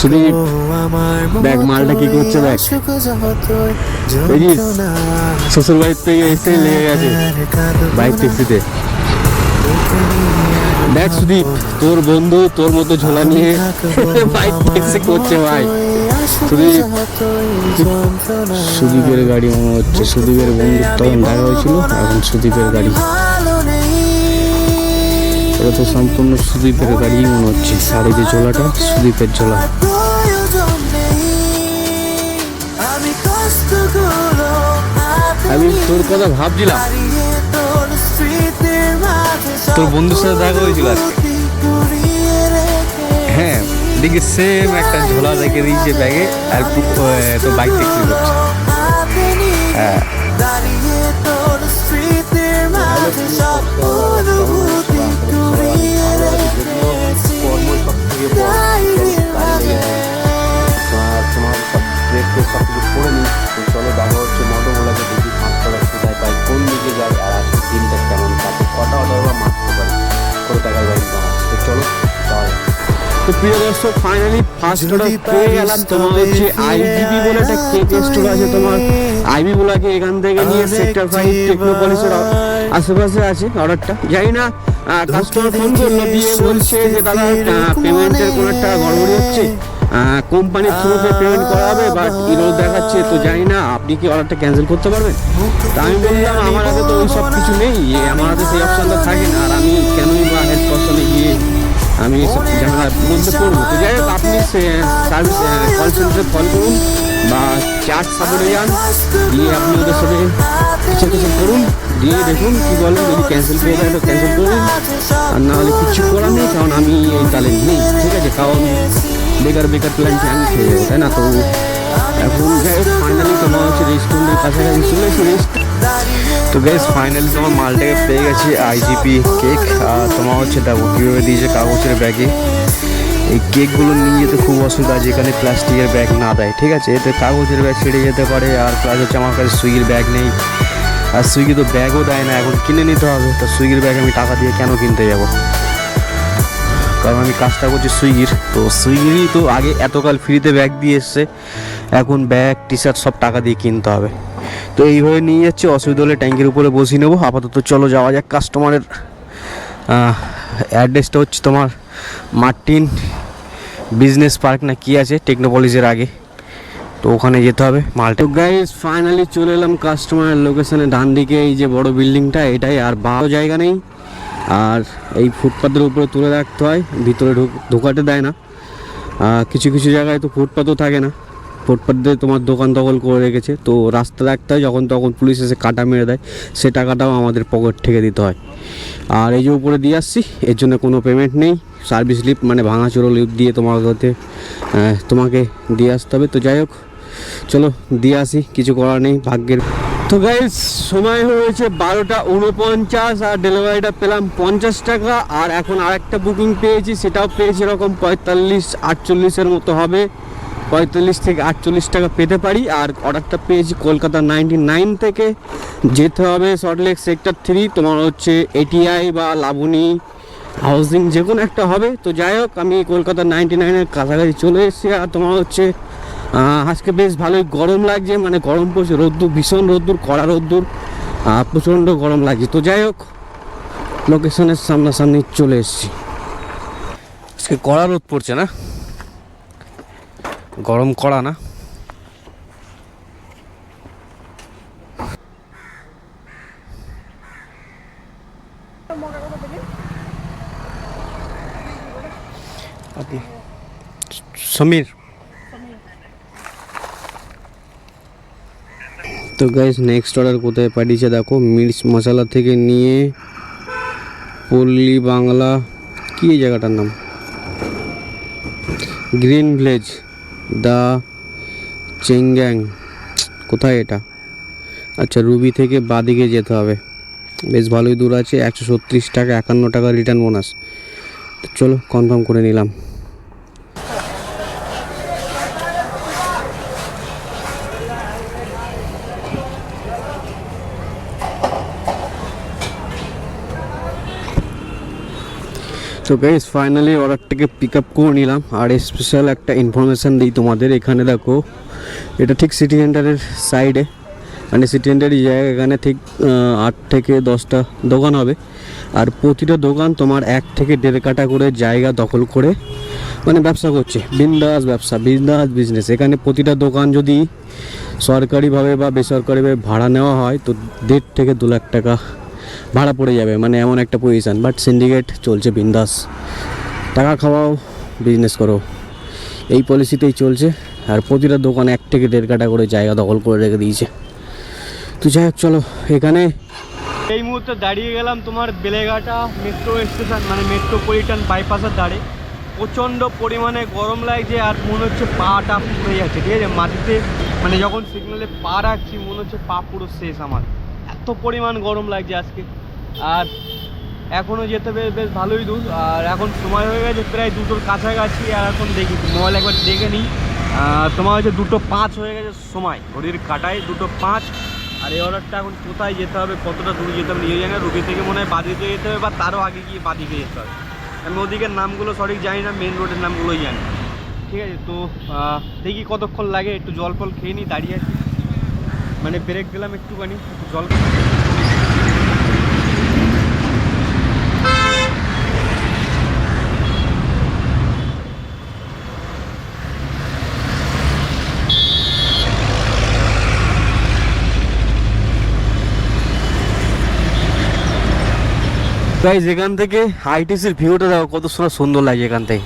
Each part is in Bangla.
সুদীপ ব্যাগ মালটা কি করছে ব্যাগ দেখিস শ্বশুর বাড়ির থেকে এসে লেগে গেছে। বাইক ট্যাক্সিতে দেখ সুদীপ তোর বন্ধু তোর মতো ঝোলা নিয়ে বাইক ট্যাক্সি করছে ভাই। সুদীপ সুদীপের গাড়ি মনে হচ্ছে। সুদীপের বন্ধু তখন দেখা হয়েছিল এখন সুদীপের গাড়ি। এটা তো সম্পূর্ণ সুদীপের গাড়ি মনে হচ্ছে। এই যে ঝোলাটা সুদীপের ঝোলা। আমি তোর কথা ভাবছিলাম। তোর বন্ধুর সাথে দেখা হয়েছিল হ্যাঁ দেখি সেম একটা ঝোলা রেখে দিয়েছে ব্যাগে আর তো বাইক ট্যাক্সি করছে। হ্যাঁ। ডায়েরির মাঝে তোমার তোমার সব ব্রেক ট্রেক সব কিছু করে নিই তো চলো দেখা হচ্ছে মটোমোলাকে দেখি পাঁচটা কোথায় পাই কোন দিকে যায় আর আজকের দিনটা কেমন কাটে কটা অর্ডার বা মারতে পারি কত টাকার বাইক কমা তো চলো তাহলে তো প্রিয় দর্শক ফাইনালি ফার্স্ট অর্ডার পেয়ে গেলাম তোমার হচ্ছে বলে একটা কেক স্টোর আছে তোমার আইবি বলাকে এখান থেকে নিয়ে সেক্টর ফাইভ টেকনোপলিসের আশেপাশে আছে অর্ডারটা জানি না কাস্টমার ফোন করল দিয়ে বলছে যে দাদা পেমেন্টের কোনো একটা গড়বড়ি হচ্ছে? কোম্পানির থ্রুতে পেমেন্ট করা হবে বাট ইরোর দেখাচ্ছে তো জানি না আপনি কি অর্ডারটা ক্যান্সেল করতে পারবেন? তা আমি বললাম আমার হাতে তো ওই সব কিছু নেই আমার হাতে সেই অপশানটা থাকে না আর আমি কেনই বা হেল্প পার্সনে গিয়ে আমি এসব ঝামেলার মধ্যে পড়ব। তো যাই হোক আপনি সার্ভিস কল সেন্টারে কল করুন বা চ্যাট সাপোর্টে যান দিয়ে আপনি ওদের সাথে কিছু কিছু করুন, দিয়ে দেখুন কি বলেন যদি ক্যান্সেল দেয় তো ক্যান্সেল করুন। আর না হলে কিছু করার নেই, কারণ আমি এই তালে নেই, ঠিক আছে? কারণ বেকার বেকার প্ল্যানটি আমি খেয়ে যাব তাই না? তো এখন ফাইনালি তোমার হচ্ছে রেস্টুরেন্টের কাছাকাছি চলে এসে রেস্ট তো বেশ ফাইনালি তোমার মালটাকে পেয়ে গেছি আইজিপি কেক আর তোমার হচ্ছে দেখো, কীভাবে দিয়েছে কাগজের ব্যাগে এই কেকগুলো নিয়ে যেতে খুব অসুবিধা আছে এখানে প্লাস্টিকের ব্যাগ না দেয়, ঠিক আছে? এতে কাগজের ব্যাগ ছেড়ে যেতে পারে, আর প্লাস হচ্ছে আমার কাছে সুইগির ব্যাগ নেই। আর সুইগি তো ব্যাগও দেয় না, এখন কিনে নিতে হবে। তো সুইগির ব্যাগ আমি টাকা দিয়ে কেন কিনতে যাব? কারণ আমি কাজটা করছি সুইগির। তো সুইগিরই তো আগে এতকাল ফ্রিতে ব্যাগ দিয়ে এসছে, এখন ব্যাগ টি শার্ট সব টাকা দিয়ে কিনতে হবে। তো এইভাবে নিয়ে যাচ্ছি, অসুবিধা হলে ট্যাঙ্কের উপরে বসিয়ে নেব। আপাতত চলো যাওয়া যাক কাস্টমারের অ্যাড্রেসটা হচ্ছে তোমার মার্টিন বিজনেস পার্ক না কি আছে টেকনোপলিসের আগে। তো ওখানে যেতে হবে, মালটা। গাইস ফাইনালি চলে এলাম কাস্টমারের লোকেশনে ডান দিকে এই যে বড় বিল্ডিংটা, এটাই আর বারো জায়গা নেই। আর এই ফুটপাথের উপরে তুলে রাখতে হয়, ভিতরে ঢুক, ঢোকাতে দেয় না। কিছু কিছু জায়গায় তো ফুটপাথও থাকে না। ফুটপাথ দিয়ে তোমার দোকান দখল করে রেখেছে, তো রাস্তা রাখতে হয়, যখন তখন পুলিশ এসে কাটা মেরে দেয়। সে টাকাটাও আমাদের পকেট থেকে দিতে হয়। আর এই যে উপরে দিয়ে আসছি, এর জন্য কোনো পেমেন্ট নেই। সার্ভিস লিপ মানে ভাঙা ভাঙাচোরো লিপ দিয়ে আহ, তোমাকে দিয়ে আসতে হবে। তো যাই হোক চলো দিয়ে আসি কিছু করার নেই ভাগ্যের। তো গাইজ সময় হয়েছে বারোটা উনপঞ্চাশ আর ডেলিভারিটা পেলাম পঞ্চাশ টাকা। আর এখন আরেকটা বুকিং পেয়েছি সেটাও পেয়েছি এরকম পঁয়তাল্লিশ আটচল্লিশের মতো হবে। পঁয়তাল্লিশ থেকে আটচল্লিশ টাকা পেতে পারি। আর অর্ডারটা পেয়েছি কলকাতা নাইনটি নাইন থেকে। যেতে হবে সল্টলেক সেক্টর থ্রি তোমার হচ্ছে এটিআই বা লাবণী। হাউজিং যে কোনো একটা হবে। তো যাই হোক, আমি কলকাতা নাইনটি নাইনের কাছাকাছি চলে এসেছি আর তোমার হচ্ছে আজকে বেশ ভালোই গরম লাগছে। মানে গরম পড়ছে, রোদ্দুর, ভীষণ রোদ্দুর, কড়া রোদ্দুর প্রচণ্ড গরম লাগছে। তো যাই হোক লোকেশনের সামনাসামনি চলে এসেছি। আজকে কড়া রোদ পড়ছে না? গরম কড়া না? আপনি। সমীর। তো গাইজ নেক্সট অর্ডার কোথায় পাঠিয়েছে দেখো, মির্চ মশলা থেকে নিয়ে পল্লী বাংলা, কি এই জায়গাটার নাম? গ্রিন ভিলেজ, দা চেঙ্গ্যাং কোথায় এটা? আচ্ছা রুবি থেকে বাদিকে যেতে হবে। বেশ ভালোই দূর আছে, একশো ছত্রিশ টাকা, একান্ন টাকা রিটার্ন বোনাস তো চলো কনফার্ম করে নিলাম। তো গাইস ফাইনালি অর্ডারটাকে পিক আপ করে নিলাম। আর স্পেশাল একটা ইনফরমেশান দিই তোমাদের এখানে, দেখো। এটা ঠিক সিটি সেন্টারের সাইডে মানে সিটি সেন্টারের জায়গা এখানে ঠিক আট থেকে দশটা দোকান হবে। আর প্রতিটা দোকান তোমার এক থেকে দেড় কাটা করে জায়গা দখল করে মানে ব্যবসা করছে। বিন্দাস ব্যবসা, বিন্দাস বিজনেস এখানে প্রতিটা দোকান যদি সরকারিভাবে বা বেসরকারিভাবে ভাড়া নেওয়া হয়, তো দেড় থেকে দু লাখ টাকা ভাড়া পড়ে যাবে মানে এমন একটা পজিশান বাট সিন্ডিকেট চলছে বিন্দাস। টাকা খাওয়াও বিজনেস করো। এই পলিসিতেই চলছে, আর প্রতিটা দোকান এক থেকে দেড় কাটা করে জায়গা দখল করে রেখে দিয়েছে। তো যাই হোক, চলো, এখানে এই মুহূর্তে দাঁড়িয়ে গেলাম তোমার বেলেঘাটা মেট্রো স্টেশন মানে মেট্রোপলিটন বাইপাসের ধারে। প্রচণ্ড পরিমাণে গরম লাগছে আর মনে হচ্ছে পাটা হয়ে যাচ্ছে, ঠিক আছে? মাটিতে মানে যখন সিগনালে পা রাখছি, মনে হচ্ছে পা পুরো শেষ আমার। এত পরিমাণ গরম লাগছে আজকে। আর এখনও যেতে বেশ বেশ ভালোই দূর। আর এখন সময় হয়ে গেছে, প্রায় দুটোর কাছাকাছি, আর এখন দেখি মোবাইল একবার দেখে নিই। তোমার হচ্ছে দুটো পাঁচ হয়ে গেছে সময়, ঘড়ির কাটায় দুটো পাঁচ। আর এই অর্ডারটা এখন কোথায় যেতে হবে, কতটা দূর যেতে হবে জানি না। রুগী থেকে মনে হয় বাদিকে যেতে হবে, বা তারও আগে গিয়ে বাদিকে যেতে হবে। আমি ওদিকের নামগুলো সঠিক জানি না মেন রোডের নামগুলোই জানি। ঠিক আছে, তো দেখি কতক্ষণ লাগে, একটু জল ফল খেয়ে নিই, দাঁড়িয়ে আছি। মানে ব্রেক দিলাম একটুখানি, একটু জল গাইজ এখান থেকে আইটিসির ভিউটা দেখো, কত সুন্দর সুন্দর লাগছে এখান থেকে।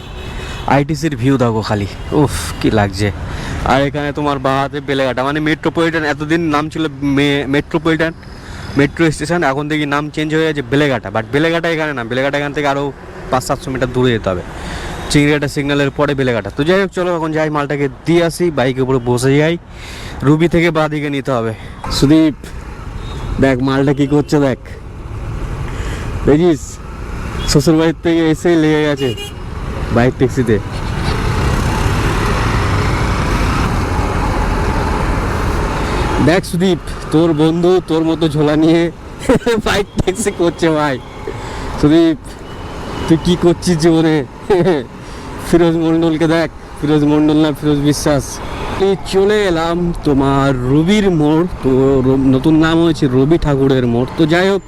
আইটিসির ভিউ দেখো খালি। উফ, কি লাগছে। আর এখানে তোমার বাহাতে বেলেঘাটা মানে মেট্রোপলিটন এতদিন নাম ছিল মেট্রোপলিটন মেট্রো স্টেশন এখন থেকে নাম চেঞ্জ হয়ে গেছে বেলেঘাটা। বাট বেলেঘাটা এখানে না, বেলেঘাটা এখান থেকে আরও পাঁচ সাতশো মিটার দূরে যেতে হবে। চিংড়িঘাটা সিগন্যালের পরে বেলেঘাটা। তো যাই হোক, চলো এখন যাই, মালটাকে দিয়ে আসি বাইকের উপরে বসে যাই। রুবি থেকে বাদিকে নিতে হবে। সুদীপ, দেখ, মালটা কি করছে দেখ। দেখিস? শ্বশুর বাড়ির থেকে এসেই লেগে গেছে বাইক ট্যাক্সিতে। দেখ সুদীপ, তোর বন্ধু তোর মতো ঝোলা নিয়ে বাইক ট্যাক্সি করছে ভাই। সুদীপ, তুই কি করছিস জীবনে? ফিরোজ মণ্ডলকে দেখ। ফিরোজ মণ্ডল না ফিরোজ বিশ্বাস। চলে এলাম তোমার রবির মোড়। তো নতুন নাম হয়েছে রবি ঠাকুরের মোড়। তো যাই হোক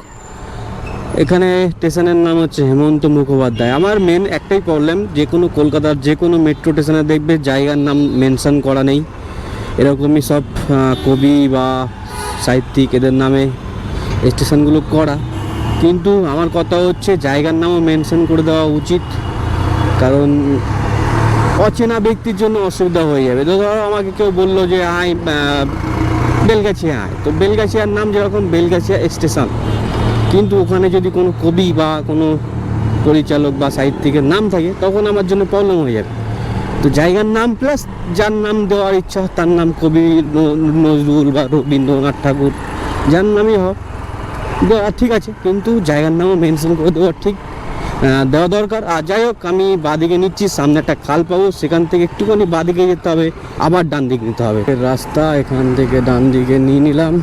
এখানে স্টেশনের নাম হচ্ছে হেমন্ত মুখোপাধ্যায়। আমার মেন একটাই প্রবলেম যে কোনো কলকাতার যে কোনো মেট্রো স্টেশনে দেখবে জায়গার নাম মেনশন করা নেই। এরকমই সব কবি বা সাহিত্যিক এদের নামে স্টেশনগুলো করা। কিন্তু আমার কথা হচ্ছে জায়গার নামও মেনশন করে দেওয়া উচিত। কারণ অচেনা ব্যক্তির জন্য অসুবিধা হয়ে যাবে। তো ধরো আমাকে কেউ বলল যে, আয় বেলগাছিয়া আয়। তো বেলগাছিয়ার নাম যেরকম বেলগাছিয়া স্টেশন কিন্তু ওখানে যদি কোনো কবি বা কোনো পরিচালক বা সাহিত্যিকের নাম থাকে, তখন আমার জন্য প্রবলেম হয়ে যাবে। তো জায়গার নাম প্লাস যার নাম দেওয়ার ইচ্ছা, তার নাম কবি নজরুল বা রবীন্দ্রনাথ ঠাকুর, যার নামই হোক, দেওয়া ঠিক আছে, কিন্তু জায়গার নামও মেনশন করে দেওয়া ঠিক দেওয়া দরকার। আর যাই হোক, আমি বাদিকে নিচ্ছি, সামনে একটা খাল পাবো, সেখান থেকে একটুখানি বাদিকে যেতে হবে, আবার ডান দিকে নিতে হবে। রাস্তা এখান থেকে ডান দিকে নিয়ে নিলাম।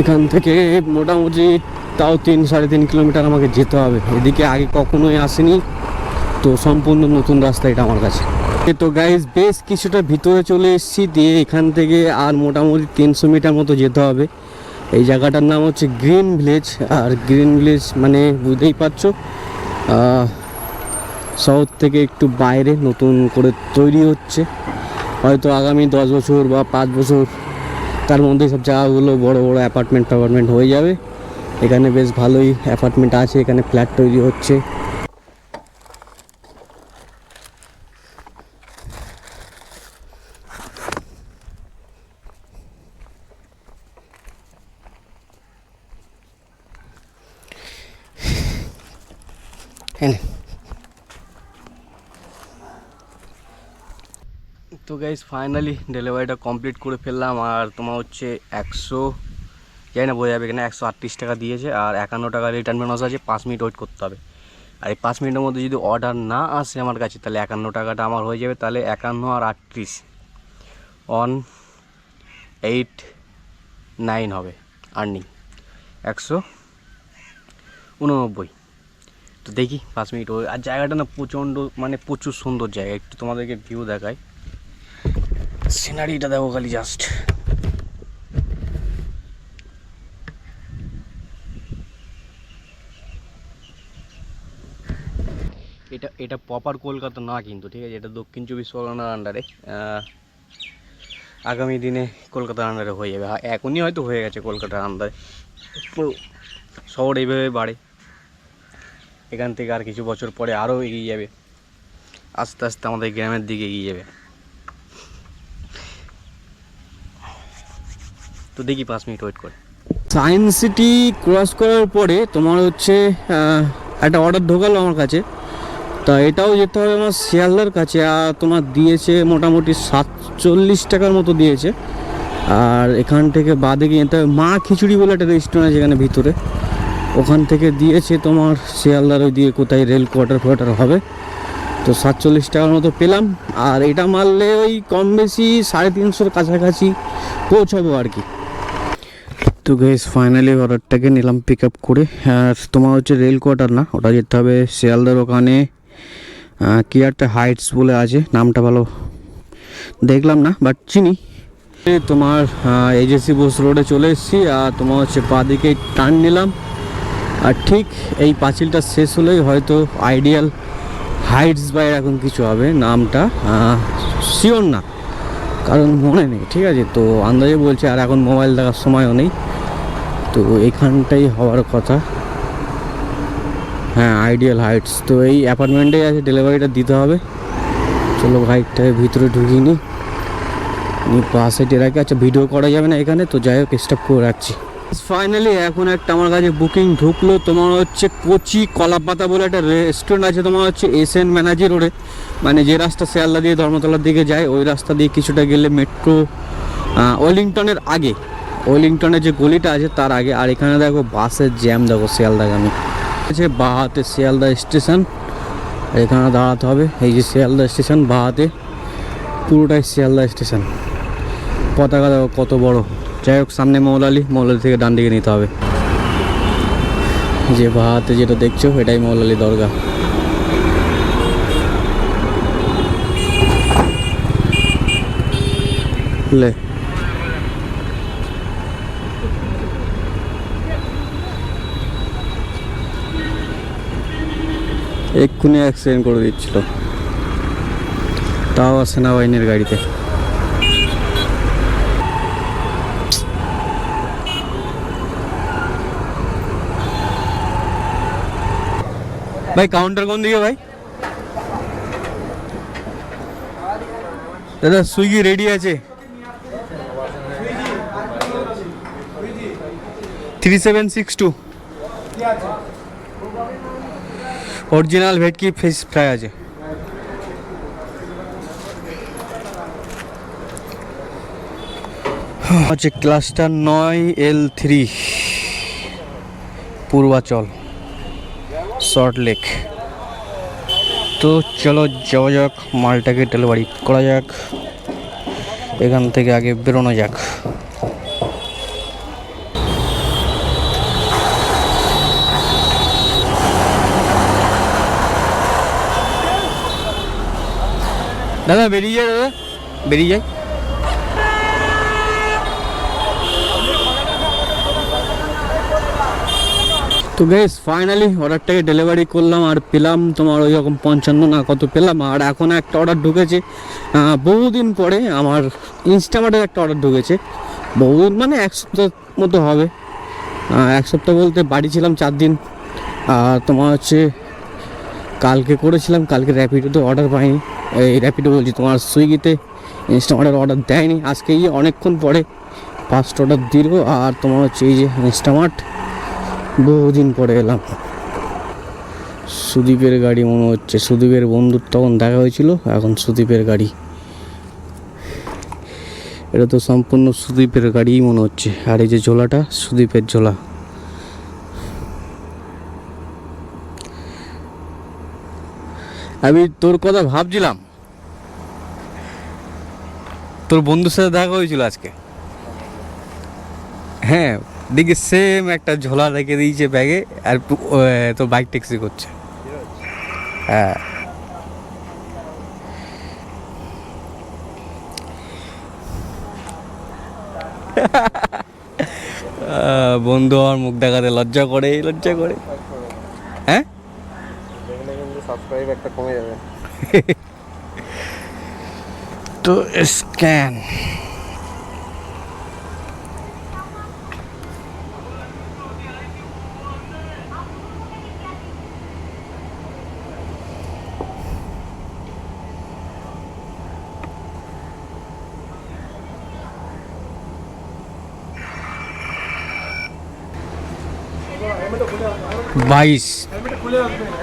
এখান থেকে মোটামুটি তাও তিন সাড়ে তিন কিলোমিটার আমাকে যেতে হবে। এদিকে আগে কখনোই আসেনি। তো সম্পূর্ণ নতুন রাস্তা এটা আমার কাছে। তো গাইজ বেশ কিছুটা ভিতরে চলে এসেছি। দিয়ে এখান থেকে আর মোটামুটি তিনশো মিটার মতো যেতে হবে। এই জায়গাটার নাম হচ্ছে গ্রিন ভিলেজ আর গ্রিন ভিলেজ মানে বুঝতেই পারছ শহর থেকে একটু বাইরে নতুন করে তৈরি হচ্ছে। হয়তো আগামী দশ বছর বা পাঁচ বছর তার মধ্যে সব জায়গাগুলো, বড় বড় অ্যাপার্টমেন্ট ট্যাপার্টমেন্ট হয়ে যাবে। এখানে বেশ ভালোই অ্যাপার্টমেন্ট আছে, এখানে ফ্ল্যাট তৈরি হচ্ছে। এনে। তো গাইজ ফাইনালি ডেলিভারিটা কমপ্লিট করে ফেললাম। আর তোমার হচ্ছে একশো, জানি না বোঝা যাবে এখানে একশো আটত্রিশ টাকা দিয়েছে। আর একান্ন টাকা রিটার্ন বোনাস আছে, পাঁচ মিনিট ওয়েট করতে হবে। আর এই পাঁচ মিনিটের মধ্যে যদি অর্ডার না আসে আমার কাছে, তাহলে একান্ন টাকাটা আমার হয়ে যাবে। তাহলে একান্ন আর আটত্রিশ অন এইট নাইন হবে আর্নিং একশো উননব্বই। তো দেখি পাঁচ মিনিট আর জায়গাটা না প্রচণ্ড মানে প্রচুর সুন্দর জায়গা। একটু তোমাদেরকে ভিউ দেখাই। সিনারিটা দেখো খালি জাস্ট এটা এটা প্রপার কলকাতা না কিন্তু ঠিক আছে? এটা দক্ষিণ চব্বিশ পরগনার আন্ডারে আগামী দিনে কলকাতার আন্ডারে হয়ে যাবে। হ্যাঁ, এখনই হয়তো হয়ে গেছে কলকাতার আন্ডারে শহর এইভাবে বাড়ে। এখান থেকে আর কিছু বছর পরে আরও এগিয়ে যাবে। আস্তে আস্তে আমাদের গ্রামের দিকে এগিয়ে যাবে। তো দেখি পাঁচ মিনিট ওয়েট করে। সায়েন্স সিটি ক্রস করার পরে তোমার হচ্ছে একটা অর্ডার ঢোকালো আমার কাছে। তা এটাও যেতে হবে আমার শিয়ালদার কাছে, আর তোমার দিয়েছে মোটামুটি সাতচল্লিশ টাকার মতো দিয়েছে। আর এখান থেকে বাদে গিয়ে যেতে হবে মা খিচুড়ি বলে একটা রেস্টুরেন্ট আছে এখানে ভিতরে। ওখান থেকে দিয়েছে তোমার শিয়ালদার ওই দিয়ে কোথায় রেল কোয়ার্টার ফোয়ার্টার হবে। তো সাতচল্লিশ টাকার মতো পেলাম, আর এটা মারলে ওই কম বেশি সাড়ে তিনশোর কাছাকাছি পৌঁছাবো আর কি। তো গাইস ফাইনালি অর্ডারটাকে নিলাম পিক আপ করে। আর তোমার হচ্ছে রেল কোয়ার্টার না, ওটা যেতে হবে শিয়ালদার ওখানে কি একটা হাইটস বলে আছে, নামটা ভালো দেখলাম না বাট চিনি। তোমার এজেসি বোস রোডে চলে এসেছি, আর তোমার হচ্ছে বাদিকে টার্ন নিলাম। আর ঠিক এই পাঁচিলটা শেষ হলেই হয়তো আইডিয়াল হাইটস বা এরকম কিছু হবে, নামটা শিওর না। কারণ মনে নেই, ঠিক আছে? তো আন্দাজে বলছে, আর এখন মোবাইল দেখার সময়ও নেই। তো এখানটাই হওয়ার কথা। হ্যাঁ আইডিয়াল হাইটস তো এই অ্যাপার্টমেন্টেই আছে ডেলিভারিটা দিতে হবে। চলো বাইকটাকে ভিতরে ঢুকিয়ে নিয়ে পাশে টেরাকে আচ্ছা ভিডিও করা যাবে না এখানে, তো যাই হোক স্টপ করে রাখছি। ফাইনালি এখন একটা আমার কাছে বুকিং ঢুকলো। তোমার হচ্ছে কোচি কলাপাতা বলে একটা রেস্টুরেন্ট আছে। তোমার হচ্ছে এস এন ম্যানাজি রোডে মানে যে রাস্তা শিয়ালদা দিয়ে ধর্মতলার দিকে যায়, ওই রাস্তা দিয়ে কিছুটা গেলে মেট্রো ওয়েলিংটনের আগে। ওয়েলিংটনের যে গলিটা আছে তার আগে, আর এখানে দেখো বাসের জ্যাম, দেখো শিয়ালদাগামী। আছে বাহাতে শিয়ালদা স্টেশন, এখানে দাঁড়াতে হবে। এই যে শিয়ালদা স্টেশন, বাহাতে, পুরোটাই শিয়ালদা স্টেশন। পতাকা দেখো কত বড়। যাই হোক, সামনে মৌলালি মৌলালি থেকে ডান দিকে নিতে হবে। যে বাহাতে যেটা দেখছ, এটাই মৌলালি দরগা। লে এক্ষুনি অ্যাক্সিডেন্ট করে দিচ্ছিল। তাও সেনাবাহিনীর গাড়িতে। ভাই কাউন্টার কোন দিকে ভাই? দাদা, সুইগি রেডি আছে? Three seven six two original bhetki fish fry আছে। হচ্ছে ক্লাস্টার নয় L three. Purbachal short lake. তো চলো যাওয়া যাক, মালটাকে ডেলিভারি করা যাক। এখান থেকে আগে বেরোনো যাক। দাদা বেরিয়ে যায় দাদা বেরিয়ে যায় তো গেস ফাইনালি অর্ডারটাকে ডেলিভারি করলাম আর পেলাম তোমার ওই রকম পঞ্চান্ন না কত পেলাম, আর এখন একটা অর্ডার ঢুকেছে। বহুদিন পরে আমার ইনস্টামার্টের একটা অর্ডার ঢুকেছে। বহুদিন মানে এক সপ্তাহ মতো হবে। এক সপ্তাহ বলতে বাড়ি ছিলাম চার দিন। আর তোমার হচ্ছে কালকে করেছিলাম, কালকে র্যাপিডোতে অর্ডার পাইনি। এই র্যাপিডো বলছি, তোমার সুইগিতে ইনস্টামার্টের অর্ডার দেয়নি। আজকে এই অনেকক্ষণ পরে ফার্স্ট অর্ডার দিল আর তোমার হচ্ছে এই যে ইনস্টামার্ট বহুদিন পরে এলাম। সুদীপের গাড়ি মনে হচ্ছে, সুদীপের বন্ধুর তখন দেখা হয়েছিল, এখন সুদীপের গাড়ি। এটা তো সম্পূর্ণ সুদীপের গাড়িই মনে হচ্ছে। আর এই যে ঝোলাটা, সুদীপের ঝোলা। আমি তোর কথা ভাবছিলাম। তোর বন্ধুর সাথে দেখা হয়েছিল আজকে। হ্যাঁ দেখি সেম একটা ঝোলা রেখে দিয়েছে ব্যাগে আর পু- ও, এ, তো বাইক ট্যাক্সি করছে। হ্যাঁ। বন্ধু আমার মুখ দেখাতে লজ্জা করে লজ্জা করে। হ্যাঁ? সাবস্ক্রাইব একটা কমে যাবে তো স্ক্যান বাইশ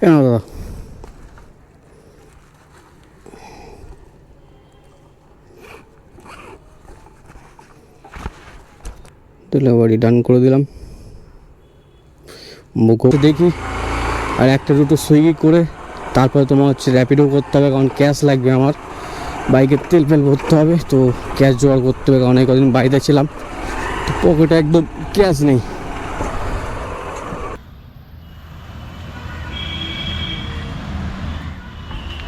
কেন দাদা? ডেলিভারি ডান করে দিলাম। বুকও দেখি আর একটা দুটো সুইগি করে তারপরে তোমার হচ্ছে র্যাপিডো করতে হবে, কারণ ক্যাশ লাগবে আমার। বাইকের তেল ফেল ভরতে হবে, তো ক্যাশ জোগাড় করতে হবে, কারণ এই কদিন বাড়িতে ছিলাম। তো পকেটে একদম ক্যাশ নেই।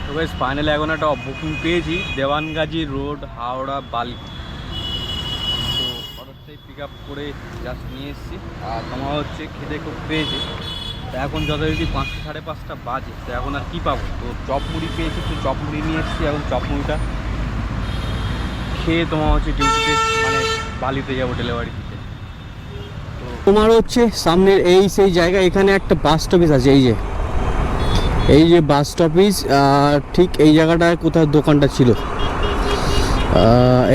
তো ফাইনালি এখন একটা বুকিং পেয়েছি, দেওয়ানগাজি রোড হাওড়া, বালি। তো অটোটাই পিক আপ করে জাস্ট নিয়ে এসেছি। আর তোমার হচ্ছে খেতে খুব পেয়েছে। তো এখন যথারীতি পাঁচটা সাড়ে পাঁচটা বাজে তো এখন আর কী পাবো? তো চপ মুড়ি পেয়েছি তো চপ মুড়ি নিয়ে এসেছি এখন চপ মুড়িটা খেয়ে তোমার হচ্ছে ডিউটিতে মানে বালিতে যাব ডেলিভারি দিতে। তোমার হচ্ছে সামনের এই সেই জায়গা এখানে একটা বাস স্টপেজ আছে এই যে। এই যে বাস স্টপেজ ঠিক এই জায়গাটায় কোথাও দোকানটা ছিল?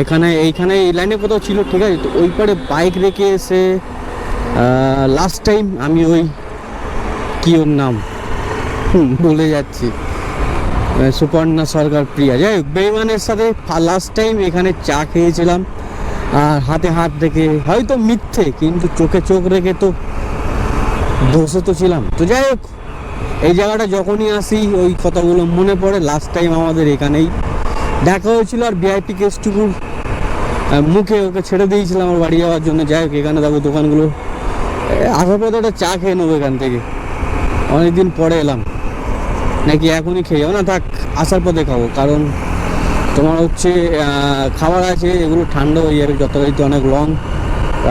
এখানে এইখানে এই লাইনে কোথাও ছিল ঠিক আছে? তো ওই পারে বাইক রেখে এসে লাস্ট টাইম আমি ওই কি ওর নাম? ভুলে যাচ্ছি। সুপর্ণা সরকার প্রিয়া। যাই হোক বেইমানের সাথে লাস্ট টাইম এখানে চা খেয়েছিলাম। আর হাতে হাত রেখে হয়তো মিথ্যে কিন্তু চোখে চোখ রেখে তো বসে তো ছিলাম। তো যাই হোক এই জায়গাটা যখনই আসি ওই কথাগুলো মনে পড়ে লাস্ট টাইম আমাদের এখানেই দেখা হয়েছিল আর ভিআইপি কেসটুকুর মুখে ওকে ছেড়ে দিয়েছিলাম আমার বাড়ি যাওয়ার জন্য। যাই হোক এখানে দেখো দোকানগুলো। আসার পথে একটা চা খেয়ে নেব এখান থেকে। অনেকদিন পরে এলাম। নাকি এখনই খেয়ে যাব? না, থাক, আসার পথে খাব। কারণ তোমার হচ্ছে খাবার আছে, এগুলো ঠান্ডা হয়ে যাবে যথারীতি অনেক লং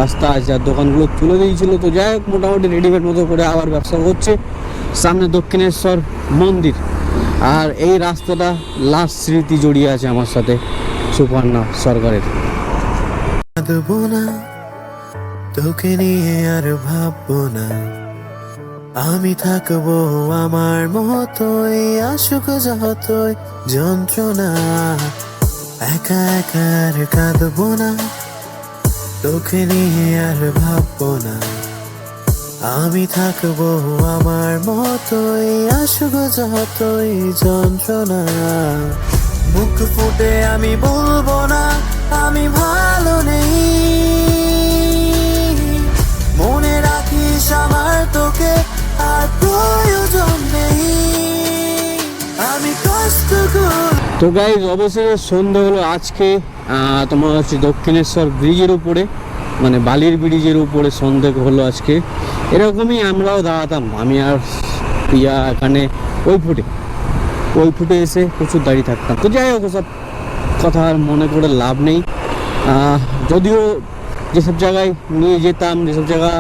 রাস্তা আছে, আর দোকানগুলো তুলে দিয়েছিল। তো যাই হোক, মোটামুটি রেডিমেড মতো করে আবার ব্যবসা হচ্ছে। সামনে দক্ষিণেশ্বর মন্দির। আর এই রাস্তাটা লাস্ট স্মৃতি জড়িয়ে আছে আমার সাথে, সুপর্ণা সরকারের। তোকে নিয়ে আর ভাববো না। আমি থাকব আমার মতোই, আসুক যতই যন্ত্রণা। একা একা আর কাঁদবো না, তোকে নিয়ে আর ভাববো না। আমি থাকব আমার মতোই, আসুক যতই যন্ত্রণা। মুখ ফুটে আমি বলব না, আমি ভালো নেই। মনে রাখিস আমার তোকে তো গাইজ অবশ্যই সন্ধে হলো আজকে। তোমার হচ্ছে দক্ষিণেশ্বর ব্রিজের উপরে মানে বালির ব্রিজের উপরে সন্ধে হলো আজকে। এরকমই আমরাও দাঁড়াতাম। আমি আর প্রিয়া এখানে ওই ফুটে ওই ফুটে এসে প্রচুর দাঁড়িয়ে থাকতাম। তো যাই হোক সব কথা আর মনে করে লাভ নেই। যদিও যেসব জায়গায় নিয়ে যেতাম, যেসব জায়গা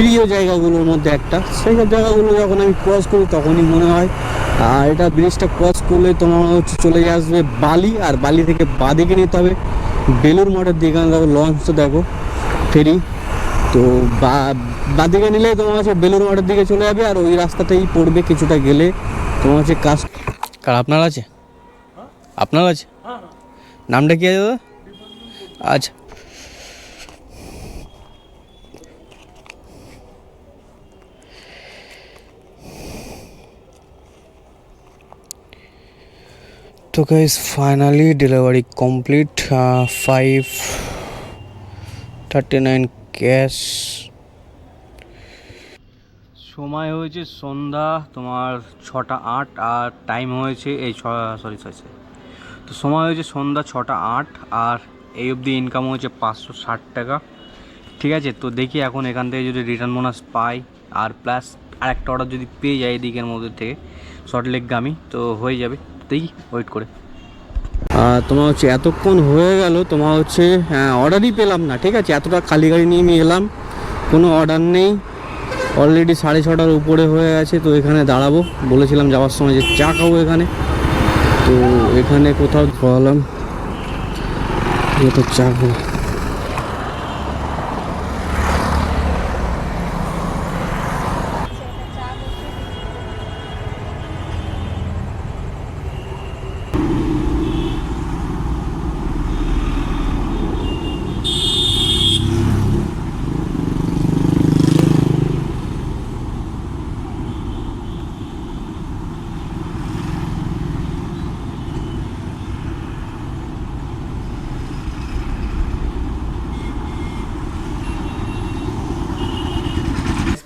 প্রিয় জায়গাগুলোর মধ্যে একটা। সেই সব জায়গাগুলো যখন আমি ক্রস করি তখনই মনে হয় আর এটা ব্রিজটা ক্রস করলে তোমার হচ্ছে চলে আসবে বালি আর বালি থেকে বাদিকে নিতে হবে। বেলুর মঠের দিকে দেখো লঞ্চটা দেখো ফেরি। তো বা বাদিকে নিলে তোমার হচ্ছে বেলুর মঠের দিকে চলে যাবে আর ওই রাস্তাটাই পড়বে কিছুটা গেলে। তোমার হচ্ছে কাজ কার আপনার আছে? আপনার আছে? নামটা কি আছে দাদা? আচ্ছা তো guys finally delivery complete five thirty nine cash সময় হয়েছে সন্ধ্যা, তোমার ছটা আট, আর টাইম হয়েছে এই ছ সরি সরি তো সময় হয়েছে সন্ধ্যা ছটা আট, আর এই অবধি ইনকাম হয়েছে পাঁচশো ষাট টাকা। ঠিক আছে, তো দেখি এখন এখান থেকে যদি রিটার্ন বোনাস পাই, আর প্লাস আরেকটা অর্ডার যদি পেয়ে যাই এদিকের মধ্যে থেকে শর্টলেকগামী তো হয়ে যাবে। দেখি ওয়েট করে। তোমার হচ্ছে এতক্ষণ হয়ে গেল, তোমার হচ্ছে হ্যাঁ অর্ডারই পেলাম না, ঠিক আছে? এতটা খালি গাড়ি নিয়ে আমি এলাম, কোনো অর্ডার নেই। অলরেডি সাড়ে ছটার উপরে হয়ে গেছে, তো এখানে দাঁড়াবো। বলেছিলাম যাওয়ার সময় যে চা খাব এখানে। তো এখানে কোথাও খাওয়ালাম তো চা খাব।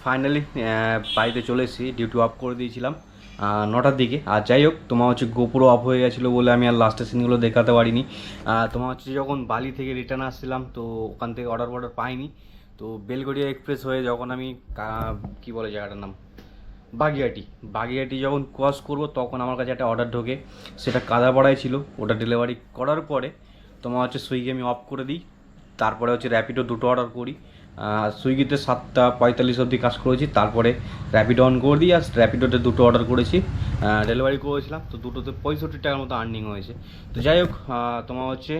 ফাইনালি বাড়িতে চলে এসেছি ডিউটি অফ করে দিয়েছিলাম নটার দিকে। আর যাই হোক, তোমার হচ্ছে গোপুরো অফ হয়ে গেছিল বলে আমি আর লাস্টের সিনগুলো দেখাতে পারিনি। তোমার হচ্ছে যখন বালি থেকে রিটার্ন আসছিলাম, তো ওখান থেকে অর্ডার অর্ডার পাইনি। তো বেলগড়িয়া এক্সপ্রেস হয়ে যখন আমি, কা- বলে জায়গাটার নাম? বাগিয়াটি। বাগিয়াটি যখন ক্রস করব, তখন আমার কাছে একটা অর্ডার ঢোকে। সেটা কাদাপাড়ায় ছিল। ওটা ডেলিভারি করার পরে তোমার হচ্ছে সুইগি আমি অফ করে দিই। তারপরে হচ্ছে র্যাপিডো দুটো অর্ডার করি। সুইগিতে সাতটা পঁয়তাল্লিশ অবধি কাজ করেছি, তারপরে র্যাপিডো অন করে দিই, আর র্যাপিডোতে দুটো অর্ডার করেছি। ডেলিভারি করেছিলাম, তো দুটোতে পঁয়ষট্টি টাকার মতো আর্নিং হয়েছে। তো যাই হোক তোমার হচ্ছে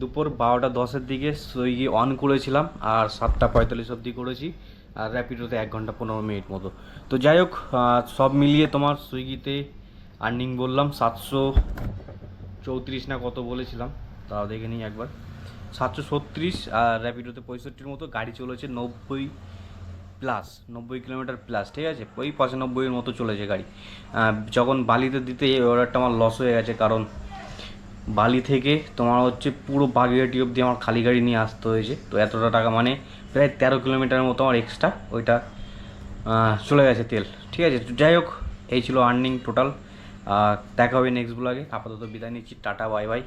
দুপুর বারোটা দশের দিকে সুইগি অন করেছিলাম, আর সাতটা পঁয়তাল্লিশ অবধি করেছি, আর র্যাপিডোতে এক ঘণ্টা পনেরো মিনিট মতো। তো যাই হোক সব মিলিয়ে তোমার সুইগিতে আর্নিং বললাম সাতশো চৌত্রিশ না কত বলেছিলাম, তাও দেখে নিই একবার। সাতশো ছত্রিশ আর র্যাপিডোতে পঁয়ষট্টির মতো গাড়ি চলেছে নব্বই প্লাস নব্বই কিলোমিটার প্লাস ঠিক আছে? ওই পঁচানব্বইয়ের মতো চলেছে গাড়ি। যখন বালিতে দিতে অর্ডারটা আমার লস হয়ে গেছে কারণ বালি থেকে তোমার হচ্ছে পুরো বাগেরহাটি অবধি আমার খালি গাড়ি নিয়ে আসতে হয়েছে। তো এতটা টাকা মানে প্রায় তেরো কিলোমিটারের মতো আমার এক্সট্রা ওইটা চলে গেছে তেল, ঠিক আছে? যাই হোক, এই ছিল আর্নিং টোটাল দেখা হবে নেক্সট ব্লগে আপাতত বিদায় নিচ্ছি, টাটা বাই বাই